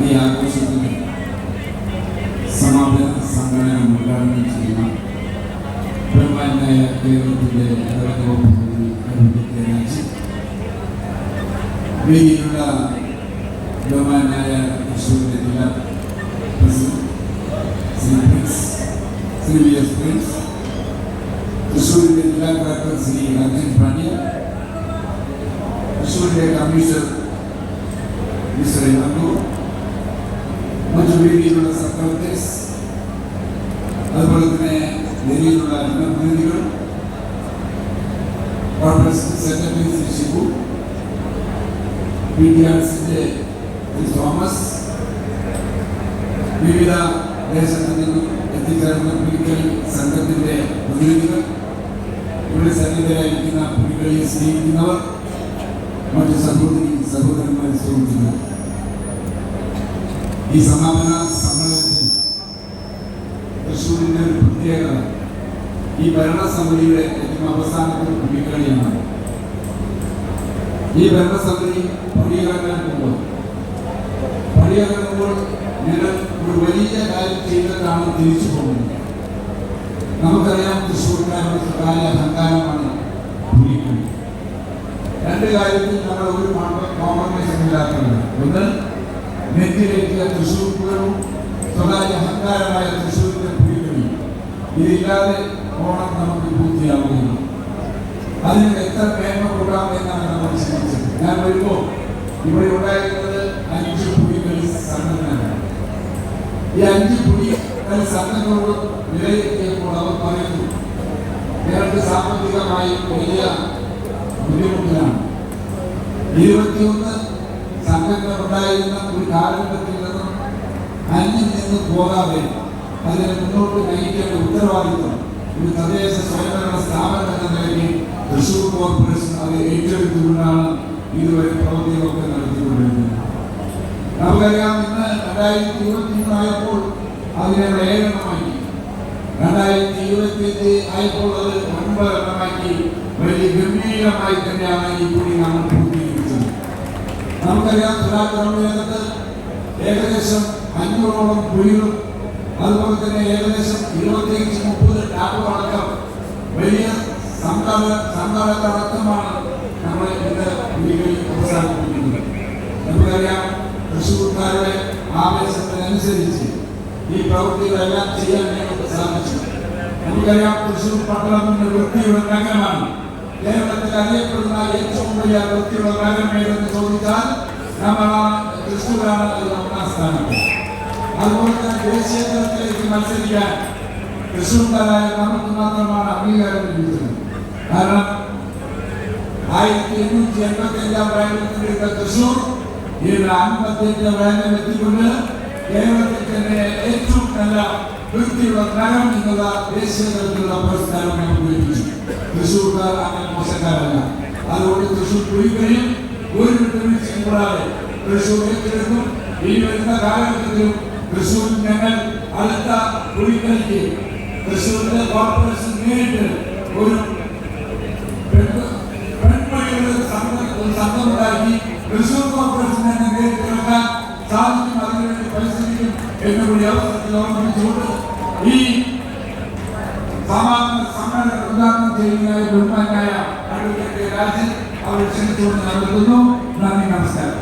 ഈ ആഘോഷത്തിന് സമാപന സമ്മേളനം ഉദ്ഘാടനം ചെയ്യുന്ന ബഹുമാനായ കേരളത്തിൻ്റെ വകുപ്പ് രാജി വേദിയിലുള്ള ബഹുമാനായ തൃശ്ശൂരിൻ്റെ ജില്ലാ president Shri Prince Shri V S Prince തൃശ്ശൂരിൻ്റെ ജില്ലാ collector Shri Arjun Pandya തൃശ്ശൂരിൻ്റെ commissioner mister ഇളങ്കു മറ്റു വേദിയിലുള്ള അതുപോലെ തന്നെ ജനപ്രതിനിധികൾ കോർപ്പറേഷൻ സെക്രട്ടറി ഷിബു പി ആർസിന്റെ തോമസ് വിവിധ ദേശത്ത് നിന്നും എത്തിച്ചേർന്ന പുലിക്കളി സംഘത്തിന്റെ പ്രതിനിധികൾ ഇവിടെ സന്നിധരായിരിക്കുന്ന പുലിക്കളിയെ സ്നേഹിക്കുന്നവർ മറ്റു സഹോദരി സഹോദരന്മാരെ സുഹൃത്തുക്കൾ ഈ സമാപന സമ്മേളനത്തിൽ തൃശ്ശൂരിന്റെ ഒരു പ്രത്യേകത ഈ ഭരണസമിതിയുടെ ഏറ്റവും അവസാനത്തെ കുടിക്കളിയാണ് ഈ ഭരണസമിതി പടിയിറങ്ങാൻ പോകുമ്പോൾ പടിയിറങ്ങുമ്പോൾ ഞങ്ങൾ ഒരു വലിയ കാര്യം ചെയ്തിട്ടാണ് തിരിച്ചു പോകുന്നത്. നമുക്കറിയാം തൃശ്ശൂർക്കാരുടെ സ്വകാര്യ അഹങ്കാരമാണ് രണ്ട് കാര്യത്തിൽ നമ്മൾ ഒരു കോംപ്രമൈസ് ഇല്ലാത്തത് ഒന്ന് നെറ്റിലേക്കിയ തൃശ്ശൂർ പൂരവും സ്വകാര്യ അഹങ്കാരമായ തൃശ്ശൂരിന്റെ പുലിക്കളി ഇതില്ലാതെ ഓണം നമുക്ക് പൂർത്തിയാവുകയില്ല. അതിന് എത്ര മേന്മ കൂട്ടാം എന്നാണ് നമ്മൾ ചിന്തിച്ചത്. ഞാൻ വരുമ്പോൾ ഇവിടെ ഉണ്ടായിരുന്നത് അഞ്ച് പുലികളി സംഘടനകളാണ് ഈ അഞ്ച് പുലികളി സംഘങ്ങളോട് വിലയിരുത്തിയപ്പോൾ അവർ പറയുന്നു ഞങ്ങൾക്ക് സാമ്പത്തികമായി വലിയ ബുദ്ധിമുട്ടിലാണ്. ഇരുപത്തിയൊന്ന് സംഘങ്ങൾ ഉണ്ടായിരുന്ന ഒരു കാലഘട്ടത്തിൽ നിന്നും അന്യം നിന്ന് പോകാതെ അതിനെ മുന്നോട്ട് നയിക്കേണ്ട ഉത്തരവാദിത്വം ഒരു തദ്ദേശ സ്വയംഭരണ സ്ഥാപനം എന്ന നിലയിൽ തൃശൂർ കോർപ്പറേഷൻ അത് ഏറ്റെടുത്തുകൊണ്ടാണ് ഇതുവരെ പ്രവൃത്തികളൊക്കെ നടത്തിക്കൊണ്ടിരുന്നത്. നമുക്കറിയാം ഇന്ന് രണ്ടായിരത്തി ഇരുപത്തി മൂന്നായപ്പോൾ അതിനെ ഏഴെണ്ണമാക്കി രണ്ടായിരത്തി ഇരുപത്തി ആയപ്പോൾ അത് ഒൻപത് എണ്ണമാക്കി വലിയ ഗംഭീരമായി തന്നെയാണ് കൂടി നമ്മൾ നമുക്കറിയാം തുലാക്രമേഖത്ത് ഏകദേശം അഞ്ഞൂറോളം കുഴികളും അതുപോലെ തന്നെ ഏകദേശം ഇരുപത്തിയഞ്ച് മുപ്പത് ടാപ്പുകളടക്കം വലിയ സംഘാട സംഘാടകടക്കമാണ് നമ്മൾ ഇന്ന് കുഴികളിൽ അവസാനിപ്പിക്കുന്നത്. നമുക്കറിയാം തൃശ്ശൂർക്കാരുടെ ആവേശത്തിനനുസരിച്ച് ഈ പ്രവൃത്തികളെല്ലാം ചെയ്യാൻ ഞങ്ങൾക്ക് സാധിച്ചു. നമുക്കറിയാം തൃശ്ശൂർ പട്ടണം വൃത്തിയുടെ നഗരമാണ് കേരളത്തിൽ അറിയപ്പെടുന്ന ഏറ്റവും വലിയ വൃത്തിയുള്ള നഗരം ഏതെന്ന് ചോദിച്ചാൽ നമ്മളാണ് തൃശ്ശൂരാണ് ഒന്നാം സ്ഥാനം. അതുപോലെ തന്നെ ദേശീയ തലത്തിലേക്ക് മത്സരിക്കാൻ തൃശ്ശൂർക്കാരായ നമുക്ക് മാത്രമാണ് അംഗീകാരം ലഭിക്കുന്നത്. കാരണം ആയിരത്തി എണ്ണൂറ്റി എൺപത്തി അഞ്ചാം പ്രായത്തിലെടുത്ത തൃശ്ശൂർ ഇന്ന് അഞ്ചാം പ്രായം എത്തിക്കൊണ്ട് കേരളത്തിൽ തന്നെ ഏറ്റവും നല്ല വൃത്തിയുള്ള നഗരം എന്നുള്ള ദേശീയ തലത്തിലുള്ള പുരസ്കാരം ലഭിച്ചു തൃശ്ശൂർക്കാർ അങ്ങനെ മോശക്കാരല്ല. അതുകൊണ്ട് തൃശ്ശൂർ പുലിക്കളിയും ഒരു വിട്ടുവീഴ്ചയും കൂടാതെ ഞങ്ങൾ അടുത്ത പുലിക്കളിക്ക് തൃശ്ശൂരിന്റെ കോർപ്പറേഷൻ നേരിട്ട് ഒരു പെൺമണികളുടെ സംഘം സംഘമുണ്ടാക്കി തൃശ്ശൂർ കോർപ്പറേഷൻ നേരിട്ട് ഇറക്കാൻ സാധിക്കും. അതിനുവേണ്ടി പരിശ്രമിക്കും എന്നുകൂടി അവസരത്തിൽ ഓർമ്മിച്ചുകൊണ്ട് ഈ സമാപന സമ്മേളനം ഉദ്ഘാടനം ചെയ്യുന്നതായ ബഹുമാനായ അഡ്വക്കേറ്റ് രാജൻ അവർ ക്ഷണിച്ചുകൊണ്ട് നടത്തുന്നു നന്ദി നമസ്കാരം.